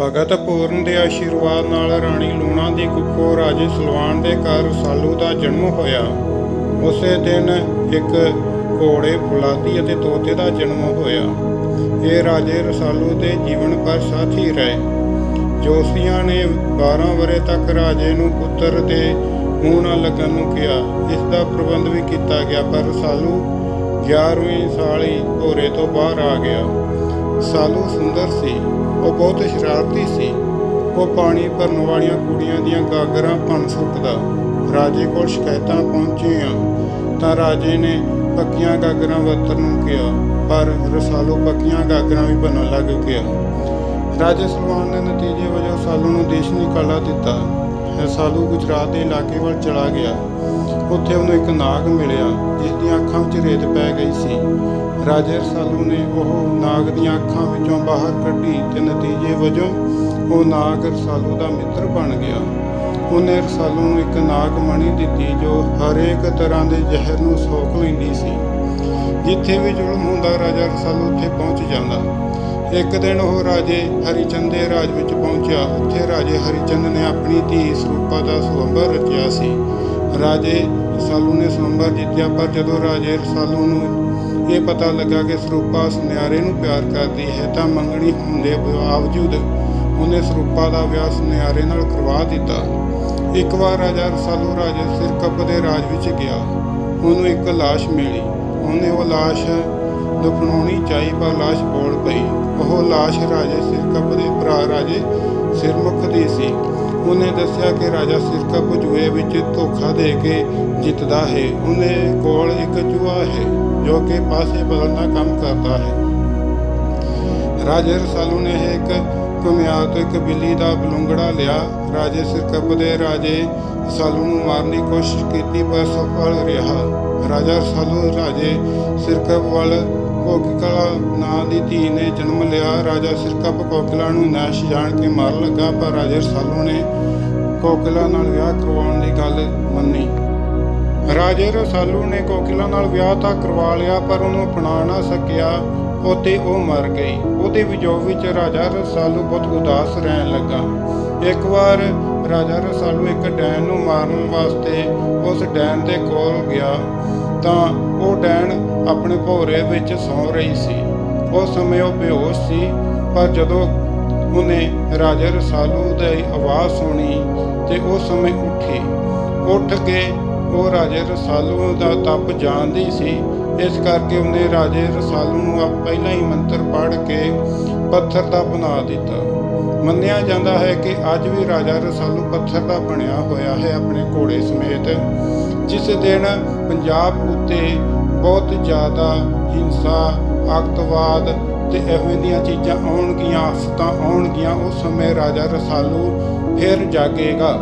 ਭਗਤ ਪੂਰਨ ਦੇ ਆਸ਼ੀਰਵਾਦ ਨਾਲ ਰਾਣੀ ਲੂਣਾ ਦੀ ਕੁੱਖੋਂ ਰਾਜੇ ਸਲਵਾਨ ਦੇ ਘਰ ਰਸਾਲੂ ਦਾ ਜਨਮ ਹੋਇਆ। ਉਸੇ ਦਿਨ ਇੱਕ ਘੋੜੇ ਫੁਲਾਦੀ ਅਤੇ ਤੋਤੇ ਦਾ ਜਨਮ ਹੋਇਆ। ਇਹ ਰਾਜੇ ਰਸਾਲੂ ਦੇ ਜੀਵਨ ਪਰ ਸਾਥੀ ਰਹੇ। ਜੋਸੀਆਂ ਨੇ 12 ਵਰੇ ਤੱਕ ਰਾਜੇ ਨੂੰ ਪੁੱਤਰ ਦੇ ਮੂੰਹ ਨਾਲ ਲੱਗਣ ਨੂੰ ਕਿਹਾ। ਇਸ ਦਾ ਪ੍ਰਬੰਧ ਵੀ ਕੀਤਾ ਗਿਆ, ਪਰ ਰਸਾਲੂ ਗਿਆਰਵੀਂ ਸਾਲ ਹੀ ਭੋਰੇ ਤੋਂ ਬਾਹਰ ਆ ਗਿਆ। ਸਾਲੂ ਸੁੰਦਰ ਸੀ, ਉਹ ਬਹੁਤ ਸ਼ਰਾਰਤੀ ਸੀ। ਉਹ ਪਾਣੀ ਭਰਨ ਵਾਲੀਆਂ ਕੁੜੀਆਂ ਦੀਆਂ ਗਾਗਰਾਂ ਭੰਨ ਸੁੱਟਦਾ। ਰਾਜੇ ਕੋਲ ਸ਼ਿਕਾਇਤਾਂ ਪਹੁੰਚੀਆਂ, ਤਾਂ ਰਾਜੇ ਨੇ ਪੱਕੀਆਂ ਗਾਗਰਾਂ ਵਰਤਣ ਨੂੰ ਕਿਹਾ, ਪਰ ਰਸਾਲੂ ਪੱਕੀਆਂ ਗਾਗਰਾਂ ਵੀ ਬਣਨ ਲੱਗ ਗਿਆ। ਰਾਜੇ ਸਲਵਾਨ ਨੇ ਨਤੀਜੇ ਵਜੋਂ ਸਾਲੂ ਨੂੰ ਦੇਸ਼ ਨਿਕਾਲਾ ਦਿੱਤਾ। ਰਸਾਲੂ ਗੁਜਰਾਤ ਦੇ ਇਲਾਕੇ ਵੱਲ ਚਲਾ ਗਿਆ। ਉੱਥੇ ਉਹਨੂੰ ਇੱਕ ਨਾਗ ਮਿਲਿਆ, ਜਿਸ ਦੀਆਂ ਅੱਖਾਂ ਵਿੱਚ ਰੇਤ ਪੈ ਗਈ ਸੀ। ਰਾਜੇ ਰਸਾਲੂ ਨੇ ਉਹ ਨਾਗ ਦੀਆਂ ਅੱਖਾਂ ਵਿੱਚੋਂ ਬਾਹਰ ਕੱਢੀ ਤੇ ਨਤੀਜੇ ਵਜੋਂ ਉਹ ਨਾਗ ਰਸਾਲੂ ਦਾ ਮਿੱਤਰ ਬਣ ਗਿਆ। ਉਹਨੇ ਰਸਾਲੂ ਨੂੰ ਇੱਕ ਨਾਗ ਮਣੀ ਦਿੱਤੀ, ਜੋ ਹਰੇਕ ਤਰ੍ਹਾਂ ਦੇ ਜ਼ਹਿਰ ਨੂੰ ਸੋਖ ਲੈਂਦੀ ਸੀ। ਜਿੱਥੇ ਵੀ ਜ਼ੁਲਮ ਹੁੰਦਾ, ਰਾਜਾ ਰਸਾਲੂ ਉੱਥੇ ਪਹੁੰਚ ਜਾਂਦਾ। ਇੱਕ ਦਿਨ ਉਹ ਰਾਜੇ ਹਰੀਚੰਦ ਦੇ ਰਾਜ ਵਿੱਚ ਪਹੁੰਚਿਆ। ਉੱਥੇ ਰਾਜੇ ਹਰੀਚੰਦ ਨੇ ਆਪਣੀ ਧੀ ਸਰੂਪਾ ਦਾ ਸਵੰਬਰ ਰਚਿਆ ਸੀ। ਰਾਜੇ ਰਸਾਲੂ ਨੇ ਸਵੰਬਰ ਜਿੱਤਿਆ, ਪਰ ਜਦੋਂ ਰਾਜੇ ਰਸਾਲੂ ਨੂੰ ਇਹ ਪਤਾ ਲੱਗਾ ਕਿ ਸਰੂਪਾ ਸੁਨਿਆਰੇ ਨੂੰ ਪਿਆਰ ਕਰਦੀ ਹੈ, ਤਾਂ ਮੰਗਣੀ ਹੋਣ ਦੇ ਬਾਵਜੂਦ ਉਹਨੇ ਸਰੂਪਾ ਦਾ ਵਿਆਹ ਸੁਨਿਆਰੇ ਨਾਲ ਕਰਵਾ ਦਿੱਤਾ। ਇੱਕ ਵਾਰ ਰਾਜਾ ਰਸਾਲੂ ਰਾਜੇ ਸਿਰਕੱਪ ਦੇ ਰਾਜ ਵਿੱਚ ਗਿਆ। ਉਹਨੂੰ ਇੱਕ ਲਾਸ਼ ਮਿਲੀ। ਉਹਨੇ ਉਹ ਲਾਸ਼ ਦਫਨਾਉਣੀ ਚਾਹੀ, ਪਰ ਲਾਸ਼ ਬੋਲ ਪਈ। ਉਹ ਲਾਸ਼ ਰਾਜੇ ਸਿਰਕੱਪ ਦੇ ਭਰਾ ਰਾਜੇ ਸਿਰਮੁਖ ਦੀ ਸੀ। ਉਹਨੇ ਦੱਸਿਆ ਕਿ ਰਾਜਾ ਸਿਰਕੱਪ ਜੂਏ ਵਿੱਚ ਧੋਖਾ ਦੇ ਕੇ ਜਿੱਤਦਾ ਹੈ। ਉਹਨੇ ਕੋਲ ਇੱਕ ਜੂਆ ਹੈ, ਜੋ ਕਿ ਪਾਸੇ ਬਦਲਣ ਕੰਮ ਕਰਦਾ ਹੈ। ਰਾਜੇ ਰਸਾਲੂ ਨੇ ਇੱਕ ਘੁਮਿਆਰ ਤੋਂ ਇੱਕ ਬਿੱਲੀ ਦਾ ਬਲੂੰਗੜਾ ਲਿਆ। ਰਾਜੇ ਸਿਰਕੱਪ ਦੇ ਰਾਜੇ ਰਸਾਲੂ ਨੂੰ ਮਾਰਨ ਦੀ ਕੋਸ਼ਿਸ਼ ਕੀਤੀ, ਪਰ ਸਫਲ ਰਿਹਾ। ਰਾਜਾ ਰਸਾਲੂ ਰਾਜੇ ਸਿਰਕੱਪ ਵੱਲ ਕੋਕਿਲਾ ਨਾਂ ਦੀ ਧੀ ਨੇ ਜਨਮ ਲਿਆ। ਰਾਜਾ ਸਿਰਕੱਪ ਕੋਕਿਲਾ ਨੂੰ ਨਾਸ਼ ਜਾਣ ਕੇ ਮਾਰ ਲੱਗਾ, ਪਰ ਰਾਜੇ ਰਸਾਲੂ ਨੇ ਕੋਕਿਲਾ ਨਾਲ ਵਿਆਹ ਕਰਵਾਉਣ ਦੀ ਗੱਲ ਮੰਨੀ। ਰਾਜੇ ਰਸਾਲੂ ਨੇ ਕੋਕਿਲਾ ਨਾਲ ਵਿਆਹ ਤਾਂ ਕਰਵਾ ਲਿਆ, ਪਰ ਉਹਨੂੰ ਅਪਣਾ ਨਾ ਸਕਿਆ ਉਤੇ ਉਹ ਮਰ ਗਈ। ਉਹਦੇ ਵਿਜੋਗ ਵਿੱਚ ਰਾਜਾ ਰਸਾਲੂ ਬਹੁਤ ਉਦਾਸ ਰਹਿਣ ਲੱਗਾ। ਇੱਕ ਵਾਰ ਰਾਜਾ ਰਸਾਲੂ ਇੱਕ ਡੈਣ ਨੂੰ ਮਾਰਨ ਵਾਸਤੇ ਉਸ ਡੈਣ ਦੇ ਕੋਲ ਗਿਆ, ਤਾਂ ਉਹ ਡੈਣ ਆਪਣੇ ਭੋਰੇ ਵਿੱਚ ਸੌਂ ਰਹੀ ਸੀ। ਉਸ ਸਮੇਂ ਉਹ ਬੇਹੋਸ਼ ਸੀ, ਪਰ ਜਦੋਂ ਉਹਨੇ ਰਾਜਾ ਰਸਾਲੂ ਦੀ ਆਵਾਜ਼ ਸੁਣੀ ਤੇ ਉਸ ਸਮੇਂ ਉੱਠੀ। ਉੱਠ ਕੇ ਉਹ ਰਾਜੇ ਰਸਾਲੂ ਦਾ ਤਪ ਜਾਣਦੀ ਸੀ। ਇਸ ਕਰਕੇ ਉਹਨੇ ਰਾਜੇ ਰਸਾਲੂ ਨੂੰ ਆਪ ਪਹਿਲਾਂ ਹੀ ਮੰਤਰ ਪੜ੍ਹ ਕੇ ਪੱਥਰ ਦਾ ਬਣਾ ਦਿੱਤਾ। ਮੰਨਿਆ ਜਾਂਦਾ ਹੈ ਕਿ ਅੱਜ ਵੀ ਰਾਜਾ ਰਸਾਲੂ ਪੱਥਰ ਦਾ ਬਣਿਆ ਹੋਇਆ ਹੈ ਆਪਣੇ ਘੋੜੇ ਸਮੇਤ। ਜਿਸ ਦਿਨ ਪੰਜਾਬ ਉੱਤੇ ਬਹੁਤ ਜ਼ਿਆਦਾ ਹਿੰਸਾ ਆਤੰਕਵਾਦ ਤੇ ਇਹੋ ਜਿਹੀਆਂ ਚੀਜ਼ਾਂ ਆਉਣਗੀਆਂ, ਆਫਤਾਂ ਆਉਣਗੀਆਂ, ਉਸ ਸਮੇਂ ਰਾਜਾ ਰਸਾਲੂ ਫਿਰ ਜਾਗੇਗਾ।